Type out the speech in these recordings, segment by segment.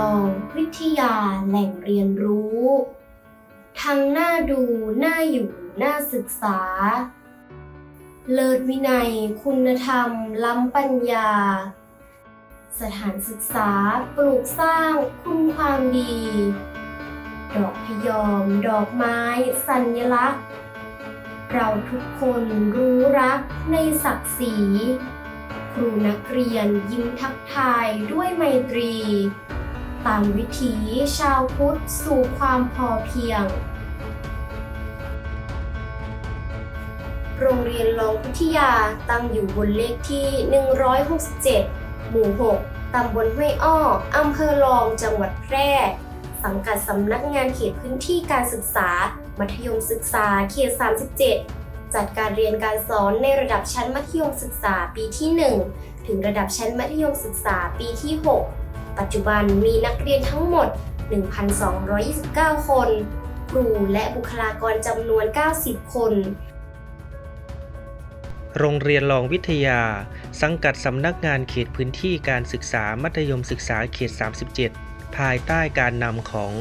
ลองวิทยาแหล่งเรียนรู้ ทั้งน่าดูน่าอยู่น่าศึกษา เลิศวินัย คุณธรรม ล้ำปัญญา สถานศึกษาปลูกสร้างคุณความดี ดอกพยอม ดอกไม้ สัญลักษณ์ เราทุกคนรู้รักในศักดิ์ศรีครูนักเรียนยิ้มทักทายด้วยไมตรี ตามวิถีชาวพุทธสู่ความพอเพียง โรงเรียนรองพิทธยาตั้งอยู่บนเลขที่ 167 หมู่ 6 ตำบลห้วยอ้อ อำเภอรอง จังหวัดแพร่ สังกัดสำนักงานเขตพื้นที่การศึกษา มัธยมศึกษาเขต 37จัดการเรียนการสอนในระดับชั้นมัธยมศึกษาปีที่ 1 ถึงระดับชั้นมัธยมศึกษาปีที่ 6 ปัจจุบันมีนักเรียนทั้งหมด 1,229 คน ครูและบุคลากรจำนวน 90 คน โรงเรียนรองวิทยา สังกัดสำนักงานเขตพื้นที่การศึกษามัธยมศึกษาเขต 37 ภายใต้การนำของ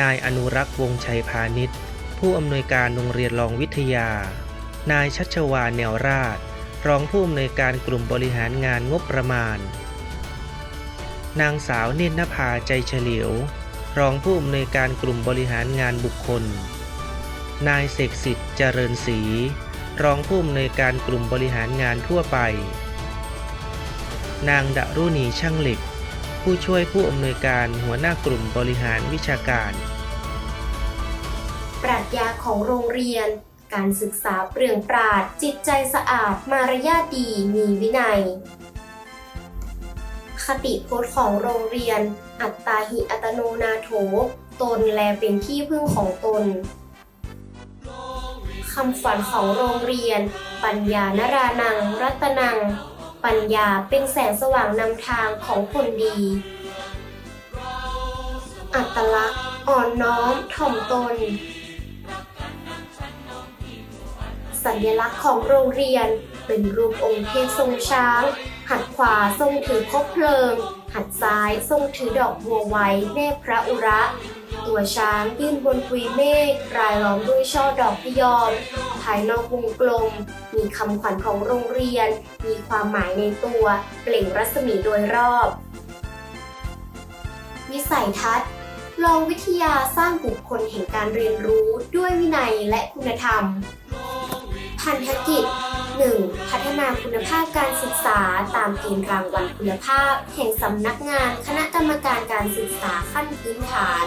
นายอนุรักษ์วงชัยพาณิชย์ ผู้อำนวยการโรงเรียนรองวิทยา นายชัชวานแนวราช รองผู้อำนวยการกลุ่มบริหารงานงบประมาณ นางสาวเนนนภาใจเฉลียว รองผู้อำนวยการกลุ่มบริหารงานบุคคล นายเสกสิทธิ์เจริญศรีรองผู้อำนวยการกลุ่มบริหารงานทั่วไป นางดารุณีช่างเหล็ก ผู้ช่วยผู้อำนวยการหัวหน้ากลุ่มบริหารวิชาการ ปรัชญาของโรงเรียน การศึกษาเปลืองปราดจิตใจสะอาดมารยาทดีมีวินัย คติพจน์ของโรงเรียน อัตตาหิอัตโนนาโถ ตนแลเป็นที่พึ่งของตนคำฝันของโรงเรียน ปัญญานรานัง รัตนัง ปัญญาเป็นแสงสว่างนำทางของคนดี อัตลักษณ์ อ่อนน้อม ถ่อมตน สัญลักษณ์ของโรงเรียนเป็นรูปองค์เทพทรงช้าง หัดขวาทรงถือคบเพลิง หัดซ้ายทรงถือดอกบัวไว้แนบพระอุระ ตัวช้างยื่นบนปุยเมฆรายล้อมด้วยช่อดอกพยอม ภายนอกวงกลม มีคำขวัญของโรงเรียน มีความหมายในตัว เปล่งรัศมีโดยรอบ วิสัยทัศน์ลองวิทยาสร้างบุคคลแห่งการเรียนรู้ด้วยวินัยและคุณธรรม พันธกิจ 1. พัฒนาคุณภาพการศึกษาตามเกณฑ์รางวัลคุณภาพ แห่งสำนักงานคณะกรรมการการศึกษาขั้นพื้นฐาน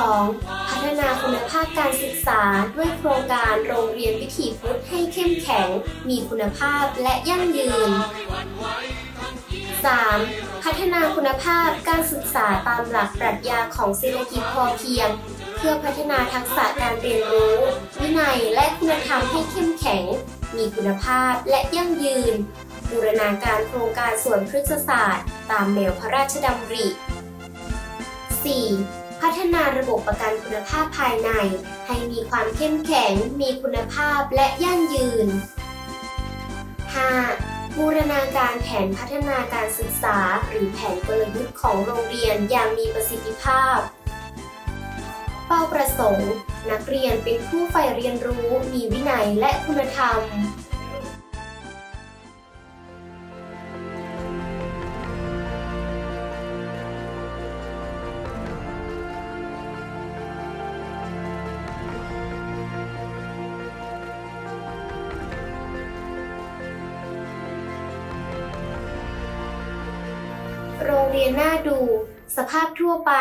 2. พัฒนาคุณภาพการศึกษาด้วยโครงการโรงเรียนวิถีพุทธให้เข้มแข็ง มีคุณภาพและยั่งยืน 3. พัฒนาคุณภาพการศึกษาตามหลักปรัชญาของเศรษฐกิจพอเพียง เพื่อพัฒนาทักษะการเรียนรู้ วินัยและคุณธรรมให้เข้มแข็ง มีคุณภาพและยั่งยืน บูรณาการโครงการสวนพฤกษศาสตร์ ตามแนวพระราชดำริ 4. พัฒนาระบบประกันคุณภาพภายใน ให้มีความเข้มแข็ง มีคุณภาพและยั่งยืน 5. บูรณาการแผนพัฒนาการศึกษา หรือแผนกลยุทธ์ของโรงเรียนอย่างมีประสิทธิภาพ เป้าประสงค์ นักเรียนเป็นผู้ใฝ่เรียนรู้ มีวินัยและคุณธรรม เรียนน่าดู สภาพทั่วไป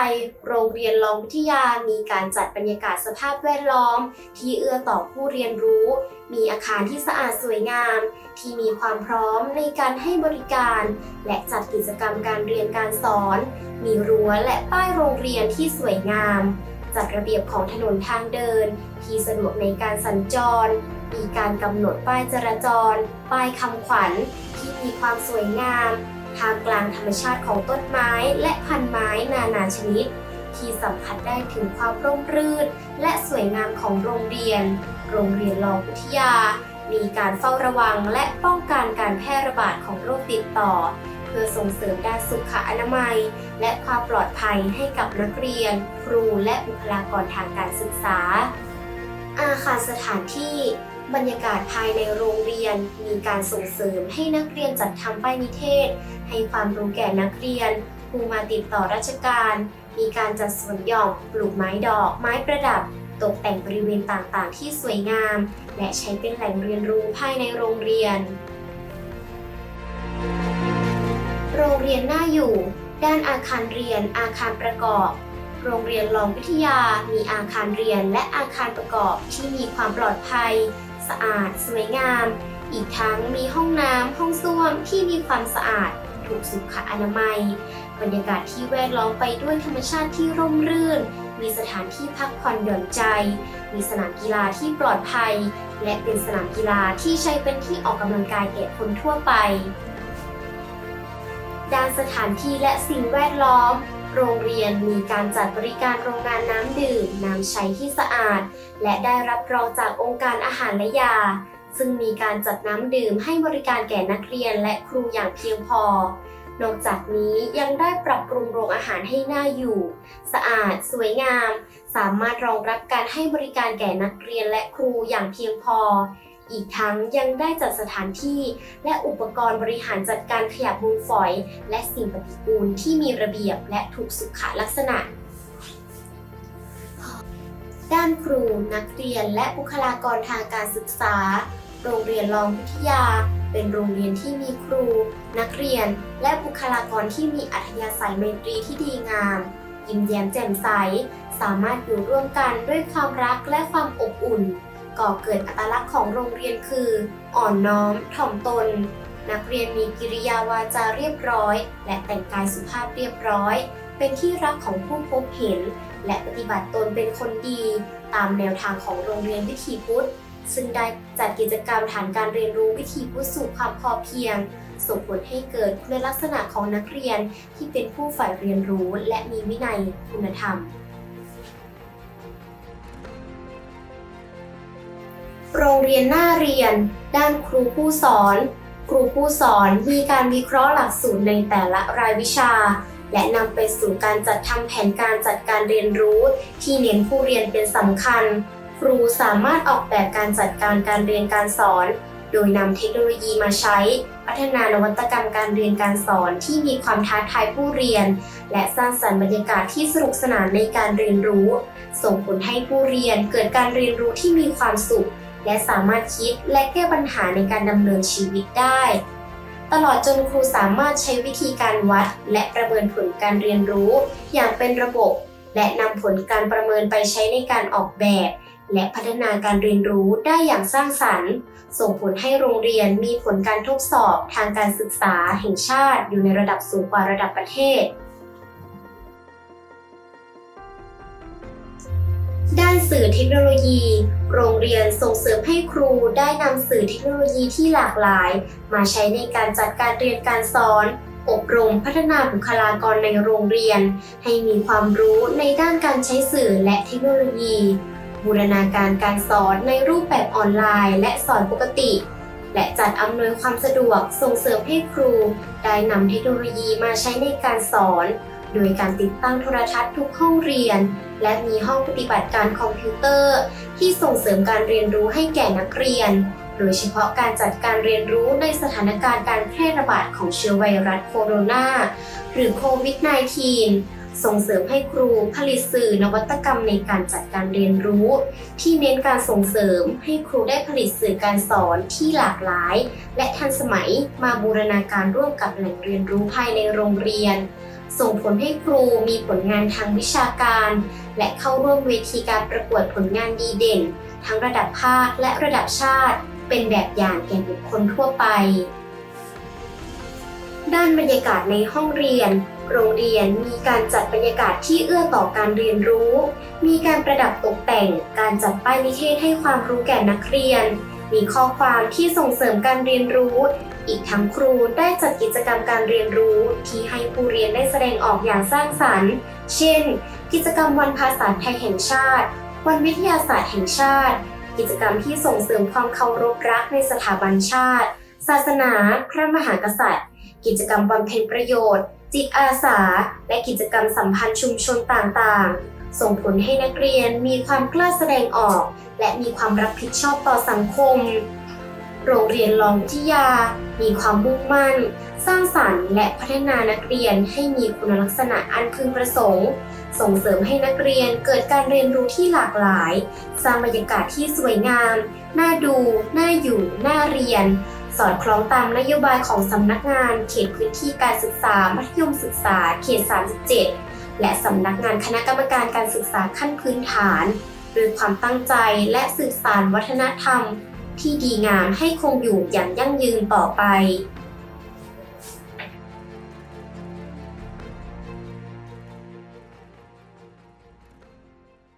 โรงเรียนรองวิทยามีการจัดบรรยากาศสภาพแวดล้อม ที่เอื้อต่อผู้เรียนรู้ มีอาคารที่สะอาดสวยงาม ที่มีความพร้อมในการให้บริการ และจัดกิจกรรมการเรียนการสอน มีรั้วและป้ายโรงเรียนที่สวยงาม จัดระเบียบของถนนทางเดิน ที่สะดวกในการสัญจร มีการกำหนดป้ายจราจร ป้ายคำขวัญ ที่มีความสวยงาม ท่ามกลางธรรมชาติของต้นไม้และพันไม้นานาชนิด ที่สัมผัสได้ถึงความร่มรื่น และสวยงามของโรงเรียน โรงเรียนรองวิทยา มีการเฝ้าระวังและป้องกันการแพร่ระบาดของโรคติดต่อ เพื่อส่งเสริมด้านสุขอนามัย และความปลอดภัยให้กับนักเรียน ครูและบุคลากรทางการศึกษา อาคารสถานที่ บรรยากาศภายในโรงเรียน มีการส่งเสริมให้นักเรียนจัดทำป้ายนิเทศ ให้ความรู้แก่นักเรียนผู้มาติดต่อราชการ มีการจัดสวนหย่อมปลูกไม้ดอก ไม้ประดับ ตกแต่งบริเวณต่างๆ ที่สวยงาม และใช้เป็นแหล่งเรียนรู้ภายในโรงเรียน โรงเรียนน่าอยู่ ด้านอาคารเรียน อาคารประกอบโรงเรียนรองวิทยา มีอาคารเรียนและอาคารประกอบที่มีความปลอดภัย สะอาด สวยงาม อีกทั้งมีห้องน้ำห้องส้วมที่มีความสะอาด ถูกสุขอนามัย บรรยากาศที่แวดล้อมไปด้วยธรรมชาติที่ร่มรื่น มีสถานที่พักผ่อนหย่อนใจ มีสนามกีฬาที่ปลอดภัย และเป็นสนามกีฬาที่ใช้เป็นที่ออกกำลังกายแก่คนทั่วไปด้านสถานที่และสิ่งแวดล้อม โรงเรียนมีการจัดบริการโรงงานน้ำดื่ม น้ำใช้ที่สะอาด และได้รับรองจากองค์การอาหารและยา ซึ่งมีการจัดน้ำดื่มให้บริการแก่นักเรียนและครูอย่างเพียงพอนอกจากนี้ยังได้ปรับปรุงโรงอาหารให้น่าอยู่ สะอาด สวยงาม สามารถรองรับการให้บริการแก่นักเรียนและครูอย่างเพียงพอ อีกทั้งยังได้จัดสถานที่ และอุปกรณ์บริหารจัดการขยะมูลฝอย และสิ่งปฏิกูลที่มีระเบียบและถูกสุขลักษณะ ด้านครูนักเรียนและบุคลากรทางการศึกษา โรงเรียนรองวิทยา เป็นโรงเรียนที่มีครู นักเรียน และบุคลากรที่มีอัธยาศัยไมตรีที่ดีงาม ยิ้มแย้มแจ่มใส สามารถอยู่ร่วมกันด้วยความรักและความอบอุ่น ก่อเกิดอัตลักษณ์ของโรงเรียนคือ อ่อนน้อม ถ่อมตน นักเรียนมีกิริยาวาจาเรียบร้อย และแต่งกายสุภาพเรียบร้อย เป็นที่รักของผู้พบเห็น และปฏิบัติตนเป็นคนดี ตามแนวทางของโรงเรียนวิถีพุทธ ซึ่งได้จัดกิจกรรมฐานการเรียนรู้วิถีพุทธสู่ความพอเพียงส่งผลให้เกิดคุณลักษณะของนักเรียนที่เป็นผู้ใฝ่เรียนรู้และมีวินัยคุณธรรม โรงเรียนหน้าเรียน ด้านครูผู้สอน ครูผู้สอนมีการวิเคราะห์หลักสูตรในแต่ละรายวิชา และนำไปสู่การจัดทำแผนการจัดการเรียนรู้ ที่เน้นผู้เรียนเป็นสำคัญ ครูสามารถออกแบบการจัดการการเรียนการสอน โดยนำเทคโนโลยีมาใช้ พัฒนานวัตกรรมการเรียนการสอนที่มีความท้าทายผู้เรียน และสร้างสรรค์บรรยากาศที่สนุกสนานในการเรียนรู้ ส่งผลให้ผู้เรียนเกิดการเรียนรู้ที่มีความสุข และสามารถคิดและแก้ปัญหาในการดำเนินชีวิตได้ ตลอดจนครูสามารถใช้วิธีการวัด และประเมินผลการเรียนรู้ อย่างเป็นระบบ และนำผลการประเมินไปใช้ในการออกแบบ และพัฒนาการเรียนรู้ได้อย่างสร้างสรรค์ ส่งผลให้โรงเรียนมีผลการทดสอบทางการศึกษาแห่งชาติอยู่ในระดับสูงกว่าระดับประเทศ ด้านสื่อเทคโนโลยี โรงเรียนส่งเสริมให้ครูได้นำสื่อเทคโนโลยีที่หลากหลาย มาใช้ในการจัดการเรียนการสอน อบรมพัฒนาบุคลากรในโรงเรียน ให้มีความรู้ในด้านการใช้สื่อและเทคโนโลยี บูรณาการการสอนในรูปแบบออนไลน์ และสอนปกติ และจัดอำนวยความสะดวกส่งเสริมให้ครู ได้นำเทคโนโลยีมาใช้ในการสอน โดยการติดตั้งโทรทัศน์ทุกห้องเรียน และมีห้องปฏิบัติการคอมพิวเตอร์ ที่ส่งเสริมการเรียนรู้ให้แก่นักเรียน โดยเฉพาะการจัดการเรียนรู้ในสถานการณ์การแพร่ระบาดของเชื้อไวรัสโคโรนาหรือโควิด -19 ส่งเสริมให้ครูผลิตสื่อนวัตกรรมในการจัดการเรียนรู้ ที่เน้นการส่งเสริมให้ครูได้ผลิตสื่อการสอนที่หลากหลาย และทันสมัยมาบูรณาการร่วมกับแหล่งเรียนรู้ภายในโรงเรียน ส่งผลให้ครูมีผลงานทางวิชาการ และเข้าร่วมเวทีการประกวดผลงานดีเด่น ทั้งระดับภาคและระดับชาติ เป็นแบบอย่างแก่บุคคลทั่วไป ด้านบรรยากาศในห้องเรียน โรงเรียนมีการจัดบรรยากาศที่เอื้อต่อการเรียนรู้ มีการประดับตกแต่ง การจัดป้ายนิเทศให้ความรู้แก่นักเรียน มีข้อความที่ส่งเสริมการเรียนรู้ อีกทั้งครูได้จัดกิจกรรมการเรียนรู้ที่ให้ผู้เรียนได้แสดงออกอย่างสร้างสรรค์ เช่น กิจกรรมวันภาษาไทยแห่งชาติ วันวิทยาศาสตร์แห่งชาติ กิจกรรมที่ส่งเสริมความเคารพรักในสถาบันชาติ ศาสนา พระมหากษัตริย์ กิจกรรมบำเพ็ญประโยชน์ จิตอาสา และกิจกรรมสัมพันธ์ชุมชนต่างๆส่งผลให้นักเรียนมีความกล้าแสดงออก และมีความรับผิดชอบต่อสังคม โรงเรียนลองวิยา มีความมุ่งมั่น สร้างสรรค์และพัฒนานักเรียนให้มีคุณลักษณะอันพึงประสงค์ ส่งเสริมให้นักเรียนเกิดการเรียนรู้ที่หลากหลาย สร้างบรรยากาศที่สวยงาม น่าดู น่าอยู่ น่าเรียน สอดคล้องตามนโยบายของสำนักงานเขตพื้นที่การศึกษา มัธยมศึกษา เขต 37 และสำนักงานคณะกรรมการการศึกษาขั้นพื้นฐานด้วยความตั้งใจและสืบสานวัฒนธรรม ที่ดีงามให้คงอยู่อย่างยั่งยืนต่อไป